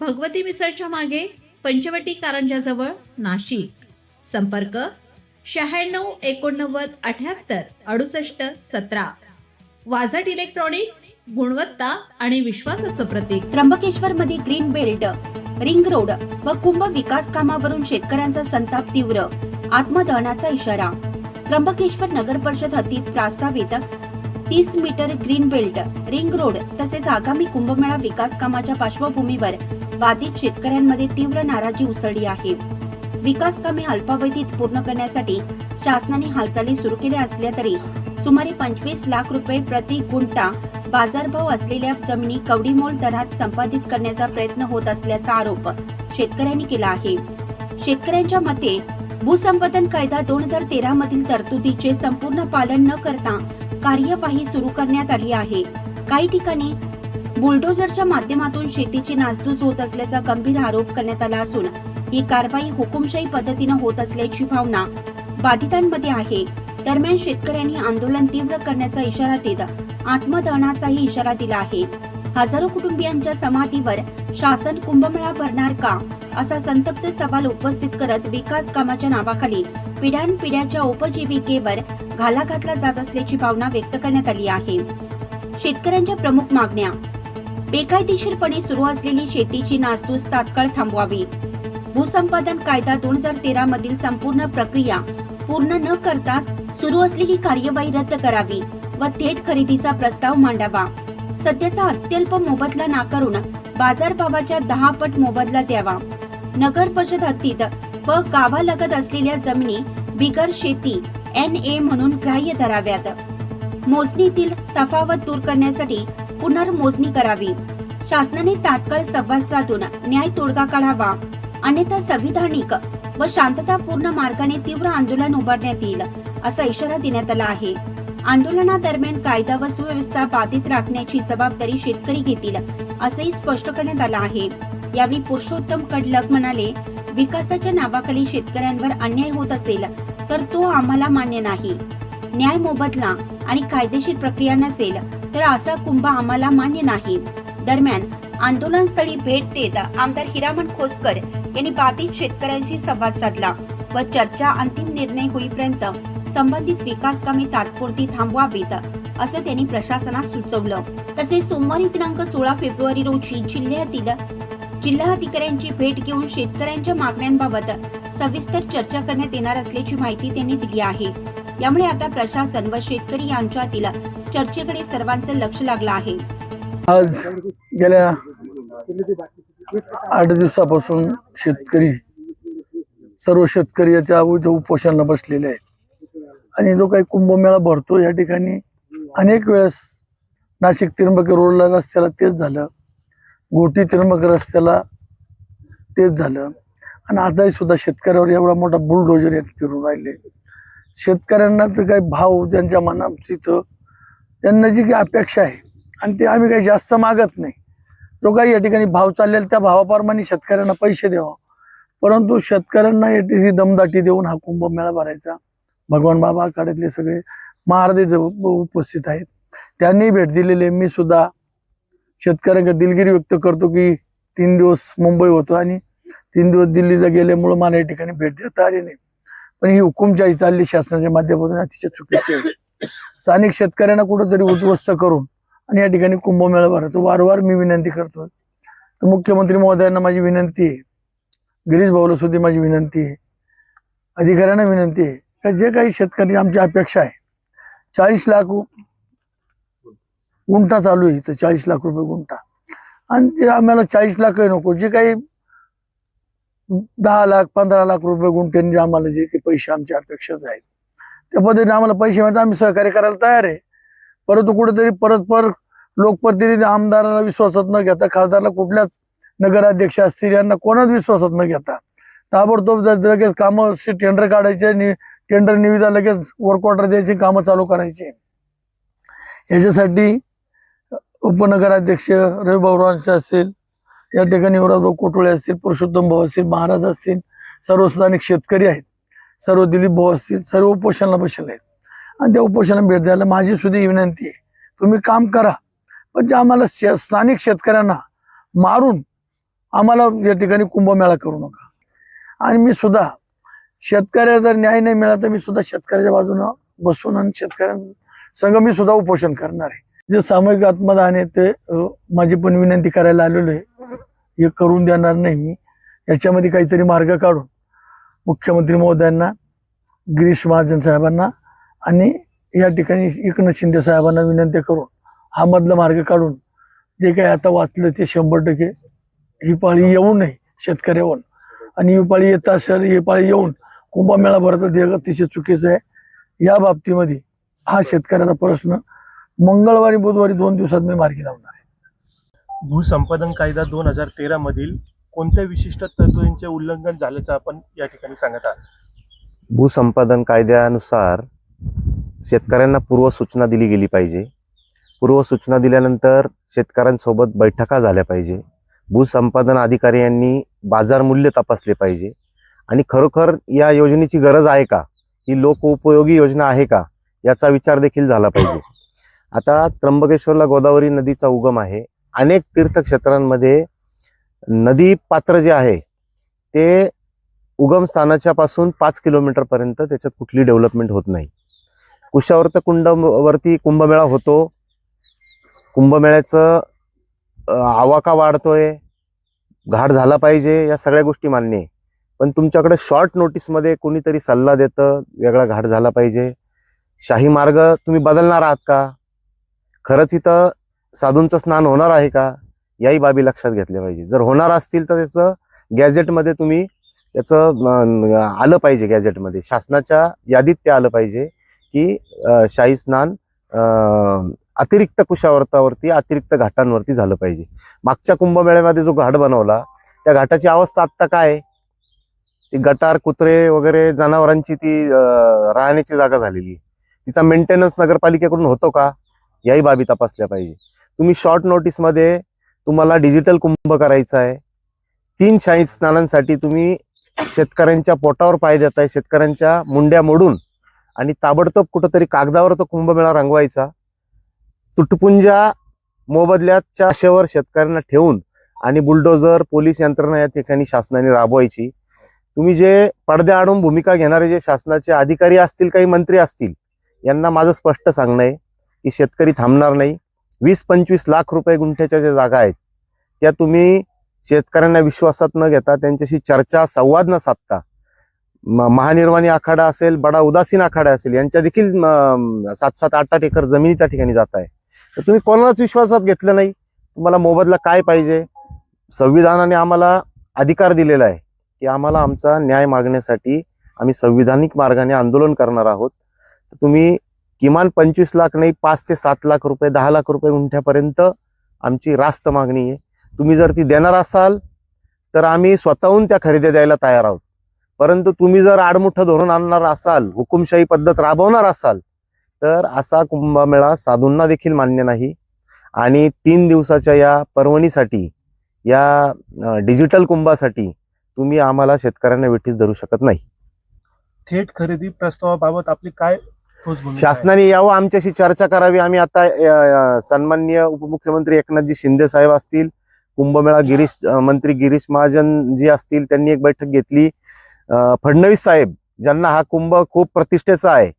भगवती मिसळच्या मागे पंचवटी कारंजाजवळ नाशिक. संपर्क शहाण्णव एकोणनव्वद अठ्याहत्तर अडुसष्ट सतरा. वाझट इलेक्ट्रॉनिक्स गुणवत्ता आणि विश्वासाचं प्रतीक. त्र्यंबकेश्वर मध्ये ग्रीन बेल्ट रिंग रोड व कुंभ विकास कामावरून शेतकऱ्यांचा संताप तीव्र आत्मदहनाचा इशारा. त्र्यंबकेश्वर नगर परिषद हद्दीत प्रस्तावित तीस metre green belt ring road तसेच आगामी कुंभमेळा विकास कामाच्या पार्श्वभूमीवर बाधित शेतकऱ्यांमध्ये तीव्र नाराजी उसळली आहे. विकास कामे अल्पावधीत पूर्ण करण्यासाठी शासनाने हालचाली सुरू केल्या असल्या तरी सुमारे पंचवीस लाख रुपये प्रति गुंठा बाजारभाव असलेल्या जमिनी कवडीमोल दरात संपादित करण्याचा प्रयत्न होत असल्याचा आरोप शेतकऱ्यांनी केला आहे. शेतकऱ्यांच्या मते भूसंपादन कायदा दोन हजार तेरा मधील तरतुदीचे संपूर्ण पालन न करता कार्यवाही सुरू करण्यात आली आहे. काही ठिकाणी बुलडोझरच्या माध्यमातून शेतीची नासधूस होत असल्याचा गंभीर आरोप करण्यात आला असून ही कारवाई हुकुमशाही पद्धतीनं होत असल्याची भावना बाधितांमध्ये आहे. दरम्यान शेतकऱ्यांनी आंदोलन तीव्र करण्याचा इशारा देत आत्मदहनाचाही इशारा दिला आहे. हजारो कुटुंबियांच्या समाधीवर शासन कुंभमेळा भरणार का? असा संतप्त सवाल उपस्थित करत विकास कामाच्या नावाखाली पिढ्यानपिढ्याच्या उपजीविकेवर घाला घातला जात असल्याची भावना व्यक्त करण्यात आली आहे. शेतकऱ्यांच्या प्रमुख मागण्या बेकायदेशीरपणे सुरू असलेली शेतीची नासधूस तात्काळ थांबवावी. भूसंपादन कायदा दोन हजार तेरा मधील संपूर्ण प्रक्रिया पूर्ण न करता सुरू असलेली कार्यवाही रद्द करावी व थेट खरेदीचा प्रस्ताव मांडावा. सध्याचा अत्यल्प मोबदला नाकारून बाजारभावाच्या दहा पट मोबदला द्यावा. नगर परिषद हद्दीत व गावालगत असलेल्या जमिनी बिगर शेती एन ए म्हणून ग्राह्य धराव्यात. मोजणीतील तफावत दूर करण्यासाठी पुनर्मोजणी करावी. शासनाने तात्काळ संवाद साधून न्याय तोडगा काढावा. अन्यथा संविधानिक व शांततापूर्ण मार्गाने तीव्र आंदोलन उभारण्यात येईल असा इशारा देण्यात आला आहे. आंदोलनादरम्यान कायदा व सुव्यवस्था बाधित राखण्याची जबाबदारी शेतकरी घेतील असंही स्पष्ट करण्यात आलं आहे. यावेळी पुरुषोत्तम कडलक म्हणाले विकासाच्या नावाखाली शेतकऱ्यांवर अन्याय होत असेल तर तो आम्हाला मान्य नाही. न्याय मोबदला आणि कायदेशीर प्रक्रिया नसेल तर असा कुंभ आम्हाला मान्य नाही. दरम्यान आंदोलनस्थळी भेट देत आमदार हिरामण खोसकर यांनी बाधित शेतकऱ्यांशी संवाद साधला व चर्चा अंतिम निर्णय होईपर्यंत संबंधित विकास कामे तात्पुरती थांबवावीत असं त्यांनी प्रशासनास सुचवलं. तसेच सोमवारी दिनांक सोळा फेब्रुवारी रोजी जिल्ह्यातील जिल्हाधिकाऱ्यांची भेट घेऊन शेतकऱ्यांच्या मागण्यांबाबत सविस्तर चर्चा करण्यात येणार असल्याची माहिती त्यांनी दिली आहे. यामुळे आता प्रशासन व शेतकरी यांच्यातील चर्चेकडे सर्वांचं लक्ष लागलं आहे. आज गेल्या आठ दिवसापासून शेतकरी सर्व शेतकरी याच्या अवैध उपोषणाला बसलेले आहेत. आणि जो काही कुंभमेळा भरतो या ठिकाणी अनेक वेळेस नाशिक त्र्यंबके रोडला रस्त्याला तेच झालं. गोटी त्र्यंबक रस्त्याला तेच झालं. आणि आताही सुद्धा शेतकऱ्यावर एवढा मोठा बुलडोजर या फिरून राहिले. शेतकऱ्यांना तर काही भाव त्यांच्या मनात तिथं त्यांना जी काही अपेक्षा आहे आणि ते आम्ही काही जास्त मागत नाही. जो काही या ठिकाणी भाव चाललेला त्या भावाप्रमाणे शेतकऱ्यांना पैसे द्यावा. परंतु शेतकऱ्यांना याची दमदाटी देऊन हा कुंभमेळा भरायचा. भगवान बाबा आखाड्यातले सगळे महाराज उपस्थित आहेत त्यांनी भेट दिलेले. मी सुद्धा शेतकऱ्यांना दिलगिरी व्यक्त करतो की तीन दिवस मुंबई होतो आणि तीन दिवस दिल्लीला गेल्यामुळं मला या ठिकाणी भेट देता आली नाही. पण ही हुकुमशाही चालली शासनाच्या माध्यमातून अतिशय चुकीची आहे. स्थानिक शेतकऱ्यांना कुठंतरी उद्ध्वस्त करून आणि या ठिकाणी कुंभमेळा भरायचं. वारंवार मी विनंती करतो तर मुख्यमंत्री महोदयांना माझी विनंती आहे. गिरीश भाऊला सुद्धा माझी विनंती आहे. अधिकाऱ्यांना विनंती आहे. का जे काही शेतकरी आमची अपेक्षा आहे चाळीस लाख गुंठा चालू आहे तर चाळीस लाख रुपये गुंठा. आणि ते आम्हाला चाळीस लाखही नको जे काही दहा लाख पंधरा लाख रुपये गुंठ्यांनी आम्हाला जे काही पैसे आमच्या अपेक्षाच आहेत त्या पद्धतीने आम्हाला पैसे मिळतात. आम्ही सहकार्य करायला तयार आहे. परंतु कुठेतरी परस्पर लोकप्रतिनिधी आमदाराला विश्वासात न घेता खासदारला कुठल्याच नगराध्यक्ष असतील यांना कोणाच विश्वासात न घेता ताबडतोब लगेच कामं टेंडर काढायचे नि टेंडर निविदा लगेच वर्क ऑर्डर द्यायची कामं चालू करायची. याच्यासाठी उपनगराध्यक्ष रवी रांचे असतील या ठिकाणी युवराजभाऊ कोटोळे असतील पुरुषोत्तम भाऊ असतील महाराज असतील सर्वसाधारण शेतकरी आहेत. सर्व दिलीप भाऊ असतील सर्व उपोषणाला बसले आहेत. आणि त्या उपोषणाला भेट द्यायला माझी सुद्धा ही विनंती आहे. तुम्ही काम करा. पण जे आम्हाला शे- स्थानिक शेतकऱ्यांना मारून आम्हाला या ठिकाणी कुंभमेळा करू नका. आणि मी सुद्धा शेतकऱ्याला जर न्याय नाही मिळाला तर मी सुद्धा शेतकऱ्याच्या बाजूनं बसून आणि शेतकऱ्यांसंग मी सुद्धा उपोषण करणार आहे. जे सामूहिक आत्मदान आहे ते माझी पण विनंती करायला आलेलो आहे. हे करून देणार नाही मी. याच्यामध्ये काहीतरी मार्ग काढून मुख्यमंत्री महोदयांना गिरीश महाजन साहेबांना आणि या ठिकाणी एकनाथ शिंदे साहेबांना विनंती करून हा मधला मार्ग काढून जे काही आता वाचलं ते शंभर टक्के ही पाळी येऊ नये शेतकऱ्यावर आणि ही पाळी येत असेल ही पाळी येऊन कुंभमेळा भरतं ते अतिशय चुकीचं आहे. या बाबतीमध्ये हा शेतकऱ्याचा प्रश्न मंगळवारी बुधवारी दोन दिवसात मी मार्गी लावणार आहे. भूसंपादन कायदा दोन हजार तेरा मधील कोणत्या विशिष्ट तरतुदींचे उल्लंघन झाल्याचं आपण या ठिकाणी सांगत आहात. भूसंपादन कायद्यानुसार शेतकऱ्यांना पूर्वसूचना दिली गेली पाहिजे. पूर्वसूचना दिल्यानंतर शेतकऱ्यांसोबत बैठका झाल्या पाहिजे. भूसंपादन अधिकारी यांनी बाजारमूल्य तपासले पाहिजे. आणि खरोखर या योजनेची गरज आहे का? ही लोकउपयोगी योजना आहे का? याचा विचार देखील झाला पाहिजे. आता त्र्यंबकेश्वरला गोदावरी नदीचा उगम आहे. अनेक तीर्थक्षेत्रांमध्ये नदी पात्र जे आहे ते उगमस्थानाच्या पासून पाच किलोमीटरपर्यंत त्याच्यात कुठली डेव्हलपमेंट होत नाही. कुशावर्त कुंड वरती कुंभमेळा होतो. कुंभमेळ्याचं आवाका वाढतोय. घाट झाला पाहिजे या सगळ्या गोष्टी मान्य आहे. पण तुमच्याकडे शॉर्ट नोटीसमध्ये कोणीतरी सल्ला देतं वेगळा घाट झाला पाहिजे. शाही मार्ग तुम्ही बदलणार आहात का? खरंच इथं साधूंचं स्नान होणार आहे का? याही बाबी लक्षात घेतल्या पाहिजे. जर होणार असतील तर त्याचं गॅझेटमध्ये तुम्ही त्याचं आलं पाहिजे गॅझेटमध्ये. शासनाच्या यादीत ते आलं पाहिजे की शाही स्नान अतिरिक्त कुशावर्तावरती अतिरिक्त घाटांवरती झालं पाहिजे. मागच्या कुंभमेळ्यामध्ये जो घाट बनवला त्या घाटाची अवस्था आत्ता काय ती गटार कुत्रे वगैरे जनावरांची ती राहण्याची जागा झालेली तिचा मेंटेनन्स नगरपालिकेकडून होतो का? याही बाबी तपासल्या पाहिजे. तुम्ही शॉर्ट नोटीसमध्ये तुम्हाला डिजिटल कुंभ करायचा आहे. तीन शाही स्नानांसाठी तुम्ही शेतकऱ्यांच्या पोटावर पाय देत आहे शेतकऱ्यांच्या मुंड्या मोडून. आणि ताबडतोब कुठंतरी कागदावर तो कुंभमेळा रंगवायचा. तुटपुंजा मोबदल्याच्या आशेवर शेतकऱ्यांना ठेवून आणि बुलडोजर पोलीस यंत्रणा या ठिकाणी शासनाने राबवायची. तुम्ही जे पडदे आणून भूमिका घेणारे जे शासनाचे अधिकारी असतील काही मंत्री असतील यांना माझं स्पष्ट सांगणं आहे की शेतकरी थांबणार नाही. वीस पंचवीस लाख रुपये गुंठ्याच्या ज्या जागा आहेत त्या तुम्ही शेतकऱ्यांना विश्वासात न घेता त्यांच्याशी चर्चा संवाद न साधता म- महानिर्वाणी आखाडा असेल बडा उदासीन आखाडा असेल यांच्या देखील सात सात आठ आठ एकर जमिनी त्या ठिकाणी जात आहे. तर तुम्ही कोणालाच विश्वासात घेतलं नाही. तुम्हाला मोबदला काय पाहिजे? संविधानाने आम्हाला अधिकार दिलेला आहे की आम्हाला आमचा न्याय मागण्यासाठी आम्ही संविधानिक मार्गाने आंदोलन करणार आहोत. तर तुम्ही किमान पंचवीस लाख नाही पाच ते सात लाख रुपये दहा लाख रुपये गुंठ्यापर्यंत आमची रास्त मागणी आहे. तुम्ही जर ती देणार असाल तर आम्ही स्वतःहून त्या खरेदी द्यायला तयार आहोत. परंतु तुम्ही जर आडमुठं धोरण आणणार असाल हुकुमशाही पद्धत राबवणार असाल तर असा कुंभमेळा साधूंना देखील मान्य नाही. आणि तीन दिवसाच्या या पर्वणीसाठी या डिजिटल कुंभासाठी तुम्ही आम्हाला शेतकऱ्यांना वेठीस धरू शकत नाही. थेट खरेदी प्रस्तावाबाबत आपली काय शासनाने यावं आमच्याशी चर्चा करावी. आम्ही आता सन्माननीय उपमुख्यमंत्री एकनाथजी शिंदे साहेब असतील कुंभमेळा गिरीश मंत्री गिरीश महाजन जी असतील त्यांनी एक बैठक घेतली. फडणवीस साहेब ज्यांना हा कुंभ खूप प्रतिष्ठेचा आहे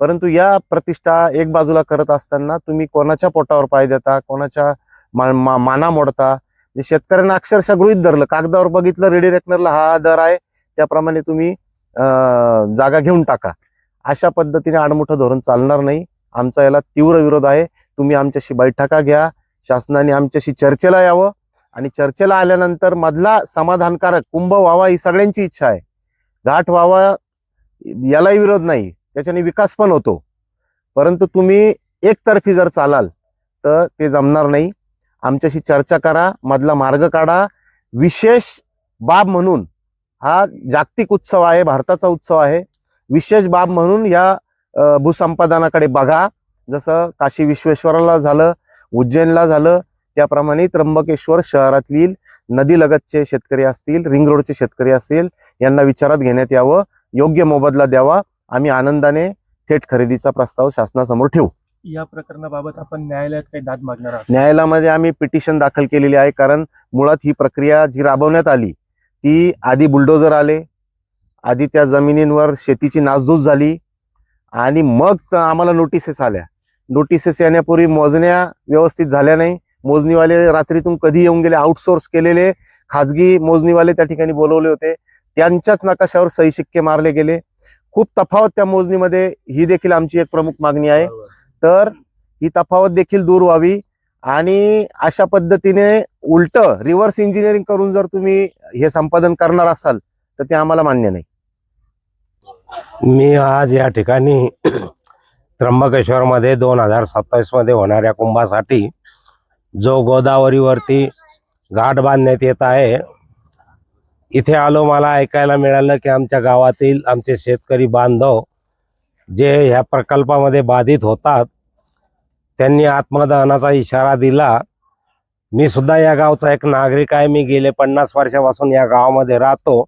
परंतु या प्रतिष्ठा एक बाजूला करत असताना तुम्ही कोणाच्या पोटावर पाय देता कोणाच्या मा- मा- माना मोडता? म्हणजे शेतकऱ्यांना अक्षरशः गृहित धरलं. कागदावर बघितलं रेडी रेकनरला हा दर आहे त्याप्रमाणे तुम्ही जागा घेऊन टाका. अशा पद्धतीने आडमुठं धोरण चालणार नाही. आमचा याला तीव्र विरोध आहे. तुम्ही आमच्याशी बैठका घ्या. शासनाने आमच्याशी चर्चेला यावं. आणि चर्चेला आल्यानंतर मधला समाधानकारक कुंभ व्हावा ही सगळ्यांची इच्छा आहे. घाट व्हावा यालाही विरोध नाही. त्याच्याने विकास पण होतो. परंतु तुम्ही एकतर्फी जर चालाल तर ते जमणार नाही. आमच्याशी चर्चा करा. मधला मार्ग काढा. विशेष बाब म्हणून हा जागतिक उत्सव आहे. भारताचा उत्सव आहे. विशेष बाब म्हणून या भूसंपादनाकडे बघा. जसं काशी विश्वेश्वराला झालं उज्जैनला झालं त्याप्रमाणे त्र्यंबकेश्वर शहरातील नदीलगतचे शेतकरी असतील रिंग रोडचे शेतकरी असतील यांना विचारात घेण्यात यावं. योग्य मोबदला द्यावा. आम्ही आनंदाने थेट खरेदीचा प्रस्ताव शासनासमोर ठेवू. या प्रकरणाबाबत आपण न्यायालयात काही दाद मागणार आहात? न्यायालयामध्ये आम्ही पिटिशन दाखल केलेली आहे कारण मुळात ही प्रक्रिया जी राबवण्यात आली ती आधी बुलडोजर आले आधी त्या जमिनींवर शेतीची नासधूस झाली आणि मग आम्हाला नोटिसेस आल्या. नोटिसेस येण्यापूर्वी मोजण्या व्यवस्थित झाल्या नाही. मोजणीवाले रात्रीतून कधी येऊन गेले आउटसोर्स केलेले खाजगी मोजणीवाले त्या ठिकाणी बोलवले होते. त्यांच्याच नकाशावर सही शिक्के मारले गेले. खूप तफावत त्या मोजणीमध्ये. ही देखील आमची एक प्रमुख मागणी आहे. तर ही तफावत देखील दूर व्हावी आणि अशा पद्धतीने उलट रिव्हर्स इंजिनिअरिंग करून जर तुम्ही हे संपादन करणार असाल तर ते आम्हाला मान्य नाही. मी आज या ठिकाणी त्र्यंबकेश्वरमध्ये दोन हजार सत्तावीसमध्ये होणाऱ्या कुंभासाठी जो गोदावरीवरती घाट बांधण्यात येत आहे इथे आलो मला ऐकायला मिळालं की आमच्या गावातील आमचे शेतकरी बांधव जे ह्या प्रकल्पामध्ये बाधित होतात त्यांनी आत्मदहनाचा इशारा दिला. मी सुद्धा या गावचा एक नागरिक आहे मी गेले पन्नास वर्षापासून या गावामध्ये राहतो.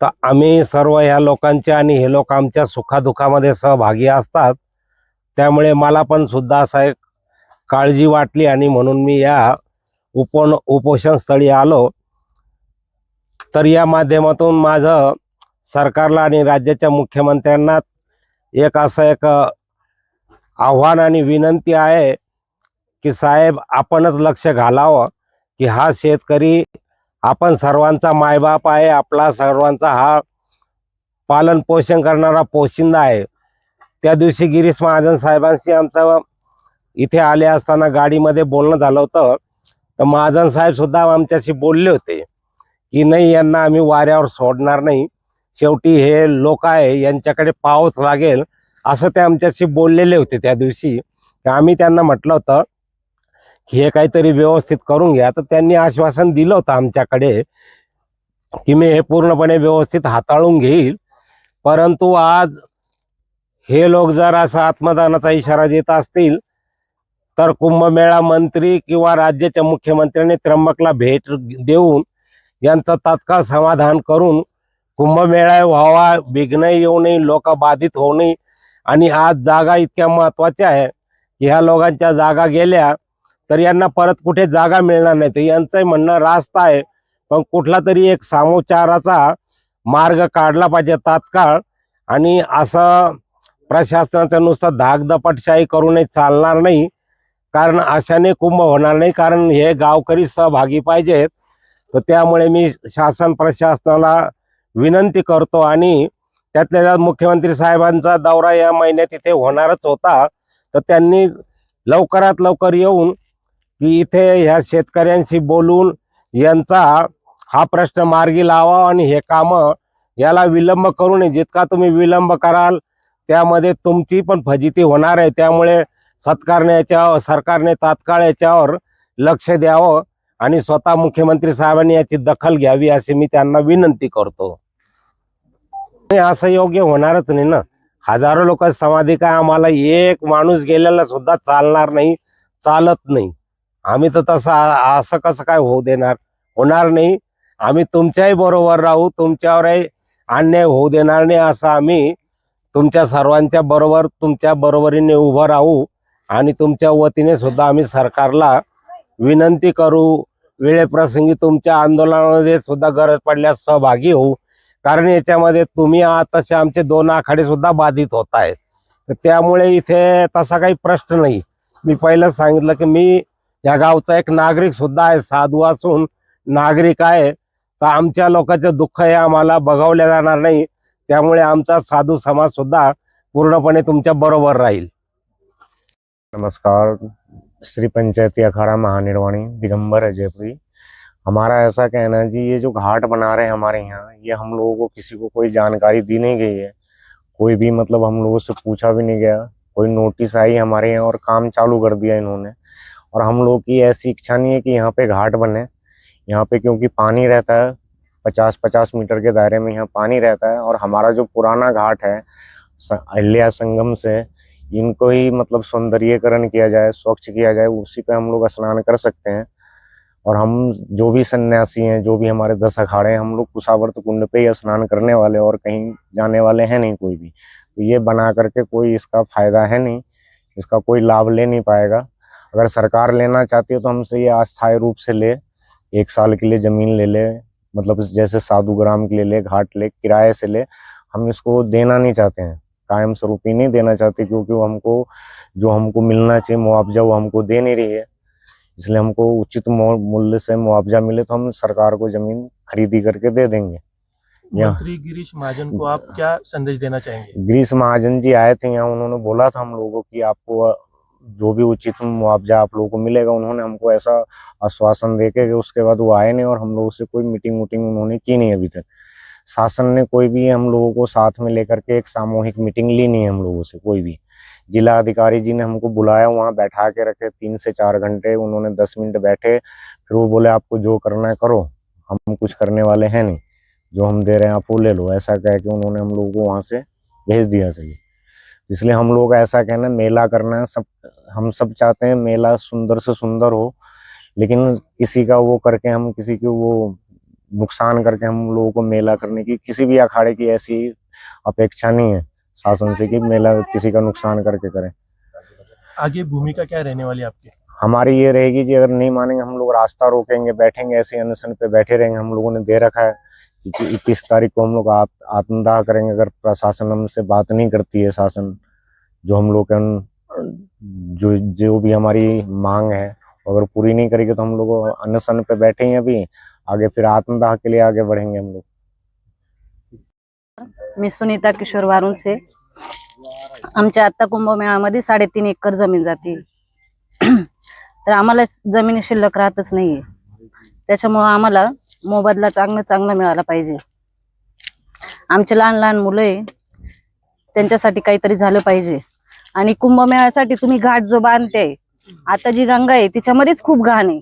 तर आम्ही सर्व ह्या लोकांचे आणि हे लोक आमच्या सुखादुखामध्ये सहभागी असतात. त्यामुळे मला पण सुद्धा असा एक काळजी वाटली आणि म्हणून मी या उपोन उपोषण स्थळी आलो. तर या माध्यमातून माझं सरकारला आणि राज्याच्या मुख्यमंत्र्यांना एक असं एक आव्हान आणि विनंती आहे की साहेब आपणच लक्ष घालावं की हा शेतकरी आपण सर्वांचा मायबाप आहे आपला सर्वांचा हा पालन पोषण करणारा पोशिंदा आहे. त्या दिवशी गिरीश महाजन साहेबांशी आमचं इथे आले असताना गाडीमध्ये बोलणं झालं होतं. तर महाजन साहेब सुद्धा आमच्याशी बोलले होते की नाही यांना आम्ही वाऱ्यावर सोडणार नाही. शेवटी हे लोक आहे यांच्याकडे पाहावंच लागेल. असं ते आमच्याशी बोललेले होते त्या दिवशी. तर आम्ही त्यांना म्हटलं होतं हे काहीतरी व्यवस्थित करून घ्या. तर त्यांनी आश्वासन दिलं होतं आमच्याकडे की मी हे पूर्णपणे व्यवस्थित हाताळून घेईल. परंतु आज हे लोक जर असा आत्मदानाचा इशारा देत असतील तर कुंभमेळा मंत्री किंवा राज्याच्या मुख्यमंत्र्यांनी त्र्यंबकला भेट देऊन यांचं तात्काळ समाधान करून कुंभमेळा व्हावा विघ्न येऊ नये लोक बाधित होऊ नये. आणि आज जागा इतक्या महत्त्वाच्या आहे की ह्या लोकांच्या जागा गेल्या तर यांना परत कुठे जागा मिळणार नाही. तर यांचं म्हणणं रास्त आहे. पण कुठला तरी एक सामोचाराचा मार्ग काढला पाहिजे तात्काळ. आणि असं प्रशासनाच्या नुसतं धाकधपटशाही करूनही चालणार नाही. कारण अशाने कुंभ होणार नाही. कारण हे गावकरी सहभागी पाहिजेत. तर त्यामुळे मी शासन प्रशासनाला विनंती करतो आणि त्यातल्या त्यात मुख्यमंत्री साहेबांचा दौरा या महिन्यात इथे होणारच होता. तर त्यांनी लवकरात लवकर येऊन की इथे ह्या शेतकऱ्यांशी बोलून यांचा हा प्रश्न मार्गी लावा आणि हे कामं याला विलंब करू नये. जितका तुम्ही विलंब कराल त्यामध्ये तुमची पण फजिती होणार आहे. त्यामुळे सत्कारने याच्यावर सरकारने तात्काळ याच्यावर लक्ष द्यावं आणि स्वतः मुख्यमंत्री साहेबांनी याची दखल घ्यावी अशी मी त्यांना विनंती करतो. असं योग्य होणारच नाही ना. हजारो लोक समाधी काय आम्हाला एक माणूस गेलेला सुद्धा चालणार नाही चालत नाही. आम्ही तर तसं असं कसं काय होऊ देणार? होणार नाही. आम्ही तुमच्याही बरोबर राहू तुमच्यावरही अन्याय होऊ देणार नाही असं आम्ही तुमच्या सर्वांच्या बरोबर तुमच्या बरोबरीने उभं राहू आणि तुमच्या वतीने सुद्धा आम्ही सरकारला विनंती करू. वेळेप्रसंगी तुमच्या आंदोलनामध्ये सुद्धा गरज पडल्यास सहभागी होऊ. कारण याच्यामध्ये तुम्ही तसे आमचे दोन आखाडे सुद्धा बाधित होत आहेत. तर त्यामुळे इथे तसा काही प्रश्न नाही. मी पहिलं सांगितलं की मी या गावचा एक नागरिक सुद्धा आहे साधू असून नागरिक आहे. तर आमच्या लोकांचं दुःख हे आम्हाला बघावले जाणार नाही. त्यामुळे आमचा साधू समाज सुद्धा पूर्णपणे तुमच्या बरोबर राहील. नमस्कार. श्री पंचायती अखाड़ा महानिर्वाणी दिगंबर जयपुरी. हमारा ऐसा कहना है जी ये जो घाट बना रहे हैं हमारे यहाँ ये हम लोगों को किसी को कोई जानकारी दी नहीं गई है। कोई भी मतलब हम लोगों से पूछा भी नहीं गया। कोई नोटिस आई हमारे यहाँ और काम चालू कर दिया इन्होंने। और हम लोग की ऐसी इच्छा नहीं है कि यहाँ पे घाट बने। यहाँ पे क्योंकि पानी रहता है पचास पचास मीटर के दायरे में यहाँ पानी रहता है और हमारा जो पुराना घाट है अहिल्या संगम से, इनको ही मतलब सौंदर्यकरण किया जाए, स्वच्छ किया जाए, उसी पे हम लोग स्नान कर सकते हैं। और हम जो भी सन्यासी हैं, जो भी हमारे दस अखाड़े हैं, हम लोग कुशावर्त कुंड पे ही स्नान करने वाले और कहीं जाने वाले हैं नहीं कोई भी। तो ये बना करके कोई इसका फ़ायदा है नहीं, इसका कोई लाभ ले नहीं पाएगा। अगर सरकार लेना चाहती है तो हमसे ये अस्थायी रूप से ले एक साल के लिए ज़मीन ले ले मतलब जैसे साधु ग्राम के लिए ले घाट ले किराए से ले। हम इसको देना नहीं चाहते हैं कायम स्वरूपी नहीं देना चाहते क्योंकि वो हमको जो हमको मिलना चाहिए मुआवजा वो हमको दे नहीं रही है। इसलिए हमको उचित मूल्य से मुआवजा मिले तो हम सरकार को ज़मीन खरीदी करके दे देंगे। मंत्री गिरीश महाजन को आप क्या संदेश देना चाहेंगे? गिरीश महाजन जी आए थे यहाँ उन्होंने बोला था हम लोगों को आपको जो भी उचित मुआवजा आप लोगों को मिलेगा, उन्होंने हमको ऐसा आश्वासन दे के उसके बाद वो आए नहीं और हम लोगों से कोई मीटिंग वूटिंग उन्होंने की नहीं अभी तक। शासन ने कोई भी हम लोगों को साथ में लेकर के एक सामूहिक मीटिंग ली नहीं हम लोगों से, कोई भी। जिला अधिकारी जी ने हमको बुलाया, वहाँ बैठा के रखे, तीन से चार घंटे उन्होंने दस मिनट बैठे, फिर वो बोले, आपको जो करना है करो, हम कुछ करने वाले हैं नहीं, जो हम दे रहे हैं आप वो ले लो। ऐसा कह के उन्होंने हम लोगों को वहाँ से भेज दिया चाहिए इसलिए हम लोग ऐसा कहना मेला करना है सब हम सब चाहते हैं मेला सुंदर से सुंदर हो लेकिन किसी का वो करके हम किसी की वो नुकसान करके हम लोगों को मेला करने की किसी भी अखाड़े की ऐसी अपेक्षा नहीं है शासन से कि मेला किसी का नुकसान करके करें। आगे भूमिका क्या रहने वाली आपकी? हमारी ये रहेगी जी अगर नहीं मानेंगे हम लोग रास्ता रोकेंगे बैठेंगे ऐसे अनशन पे बैठे रहेंगे हम लोगों ने दे रखा है। इक्कीस तारीख को हम लोग आत- आत्मदाह करेंगे अगर प्रशासन हमसे बात नहीं करती है शासन, जो हम लोग जो जो भी हमारी मांग है अगर पूरी नहीं करेगी तो हम लोग अनशन पे बैठे हैं अभी, आगे फिर आत्मदाह के लिए आगे बढ़ेंगे हम लोग। मी सुनीता किशोर वारुणसे आमच्या आत्ता कुंभमेळ्यामध्ये साडेतीन एकर ज़मीन जाते. तर आम्हाला ज़मीन शिल्लक राहतच नाहीये. त्याच्यामुळं आम्हाला मोबदला चांगला चांगला मिळाला पाहिजे. आमचे लहान लहान मुलं आहे त्यांच्यासाठी काहीतरी झालं पाहिजे. आणि कुंभमेळ्यासाठी तुम्ही घाट जो बांधते आता जी गंगा आहे तिच्यामध्येच खूप घाण आहे.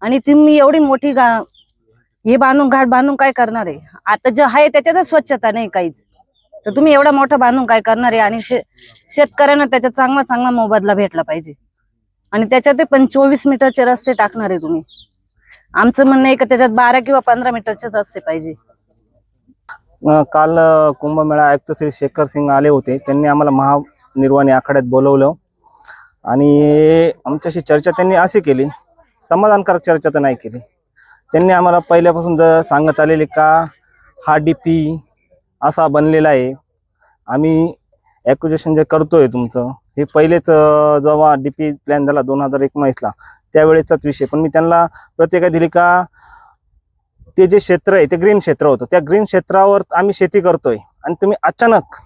आणि तुम्ही एवढी मोठी गा हे बांधून घाट बांधून काय करणार आहे? आता जे आहे त्याच्यातच स्वच्छता नाही काहीच. तर तुम्ही एवढा मोठा बांधून काय करणार आहे? आणि शे- शेतकऱ्यांना त्याच्यात चांगला चांगला मोबदला भेटला पाहिजे. आणि त्याच्यात पण चोवीस मीटरचे रस्ते टाकणार आहे तुम्ही. आमचं म्हणणं आहे का त्याच्यात बारा किंवा पंधरा मीटरचेच रस्ते पाहिजे. काल कुंभमेळा आयुक्त श्री शेखर सिंग आले होते. त्यांनी आम्हाला महानिर्वाणी आखाड्यात बोलवलं. आणि आमच्याशी चर्चा त्यांनी अशी केली. समाधानकारक चर्चा तर नाही केली. त्यांनी आम्हाला पहिल्यापासून जर सांगत आलेले का हा डी पी असा बनलेला आहे. आम्ही ॲक्युजेशन जे करतोय तुमचं हे पहिलेच जेव्हा डी पी प्लॅन झाला दोन हजार एकोणीसला त्यावेळेचाच विषय. पण मी त्यांना प्रत्येका दिली का ते जे क्षेत्र आहे ते ग्रीन क्षेत्र होतं. त्या ग्रीन क्षेत्रावर आम्ही शेती करतोय. आणि तुम्ही अचानक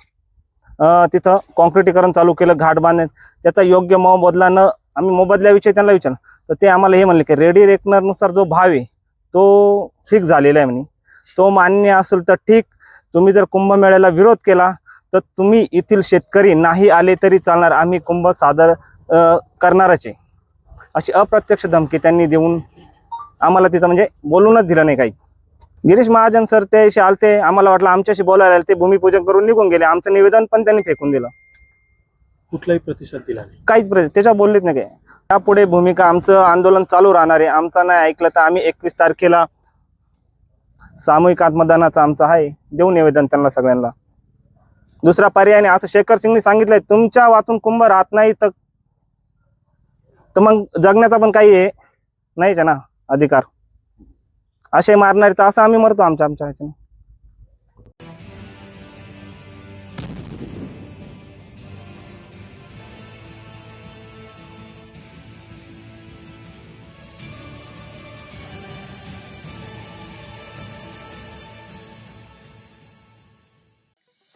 तिथं कॉन्क्रिटीकरण चालू केलं घाट बांधण्यात त्याचा योग्य मोबदला न आम्ही मोबदल्याविषयी त्यांना विचारलं. तर ते आम्हाला हे म्हणले की रेडी रेकनरनुसार जो भाव आहे तो फिक्स झालेला आहे म्हणे. तो मान्य असेल तर ठीक. तुम्ही जर कुंभमेळ्याला विरोध केला तर तुम्ही येथील शेतकरी नाही आले तरी चालणार. आम्ही कुंभ सादर करणारच आहे. अशी अप्रत्यक्ष धमकी त्यांनी देऊन आम्हाला तिथं म्हणजे बोलूनच दिलं नाही काही. गिरीश महाजन सर त्याशी आलते. आम्हाला वाटलं आमच्याशी बोलायला आले ते भूमिपूजन करून निघून गेले. आमचं निवेदन पण त्यांनी फेकून दिलं. कुठलाही प्रतिसाद दिला नाही. काहीच प्रति त्याच्या बोललेच नाही काय यापुढे भूमिका आमचं आंदोलन चालू राहणार आहे. आमचा नाही ऐकलं तर आम्ही एकवीस तारखेला सामूहिक आत्मदानाचं आमचं आहे. देऊ निवेदन त्यांना सगळ्यांना. दुसरा पर्याय नाही. असं शेखर सिंगने सांगितलंय तुमच्या वातून कुंभ राहत नाही तर तर मग जगण्याचा पण काही आहे नाहीच ना अधिकार. असे मारणारे तर असं आम्ही मरतो आमच्या आमच्या ह्याच्यानं.